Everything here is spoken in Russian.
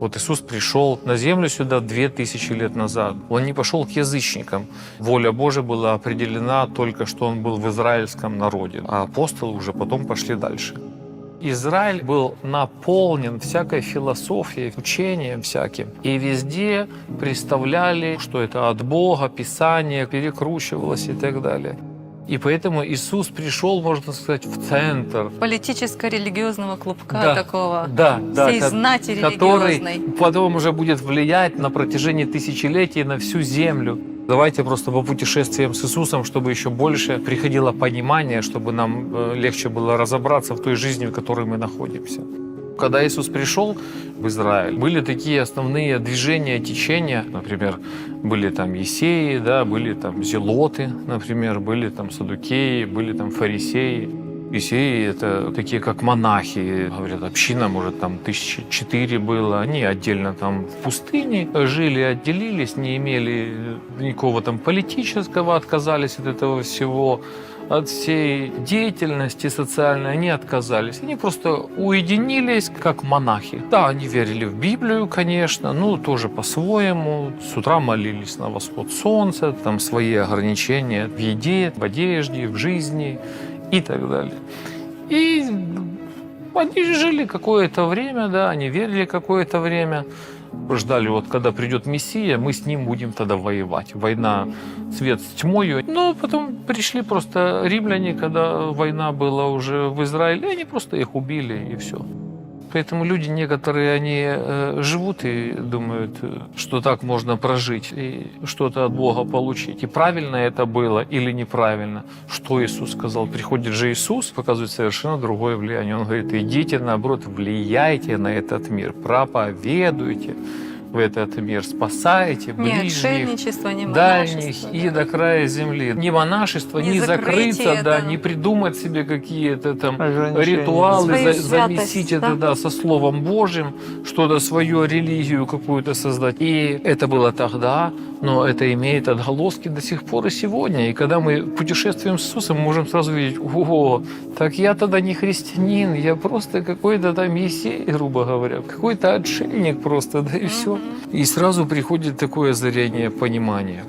Вот Иисус пришел на землю сюда две тысячи лет назад. Он не пошел к язычникам. Воля Божия была определена только, что он был в израильском народе. А апостолы уже потом пошли дальше. Израиль был наполнен всякой философией, учением всяким. И везде представляли, что это от Бога, Писание перекручивалось и так далее. И поэтому Иисус пришел, можно сказать, в центр Политическо-религиозного клубка Да, такого. да, да, всей ко- знати который потом уже будет влиять на протяжении тысячелетий на всю землю. Давайте просто по путешествиям с Иисусом, чтобы еще больше приходило понимание, чтобы нам э, легче было разобраться в той жизни, в которой мы находимся. Когда Иисус пришел в Израиль, были такие основные движения, течения. Например, были там Есеи, да, были там Зелоты, например, были там Садукеи, были там фарисеи. Есеи — это такие как монахи. Говорят, община, может, там тысячи четыре было. Они отдельно там в пустыне жили, отделились, не имели никакого там политического, отказались от этого всего от всей деятельности социальной они отказались. Они просто уединились, как монахи. Да, они верили в Библию, конечно, ну, тоже по-своему. С утра молились на восход солнца, там свои ограничения в еде, в одежде, в жизни и так далее. И они жили какое-то время, да, они верили какое-то время, ждали, вот когда придет Мессия, мы с ним будем тогда воевать. Война свет с тьмою. Но потом пришли просто римляне, когда война была уже в Израиле, и они просто их убили, и все. Поэтому люди некоторые, они э, живут и думают, что так можно прожить и что-то от Бога получить. И правильно это было или неправильно. Что Иисус сказал? Приходит же Иисус, показывает совершенно другое влияние. Он говорит, идите, наоборот, влияйте на этот мир, проповедуйте в этот мир, спасайте Ни ближних, ни дальних монашество. и до края земли. Не монашество, Не не, закрытие, закрыться, да, да. не придумать себе какие-то там ритуалы, за- замесить да? это да, со Словом Божьим, что-то свою религию какую-то создать. И это было тогда, но это имеет отголоски до сих пор и сегодня. И когда мы путешествуем с Иисусом, мы можем сразу видеть, ого, так я тогда не христианин, я просто какой-то там есей, грубо говоря, какой-то отшельник просто, да и все. И сразу приходит такое озарение понимания.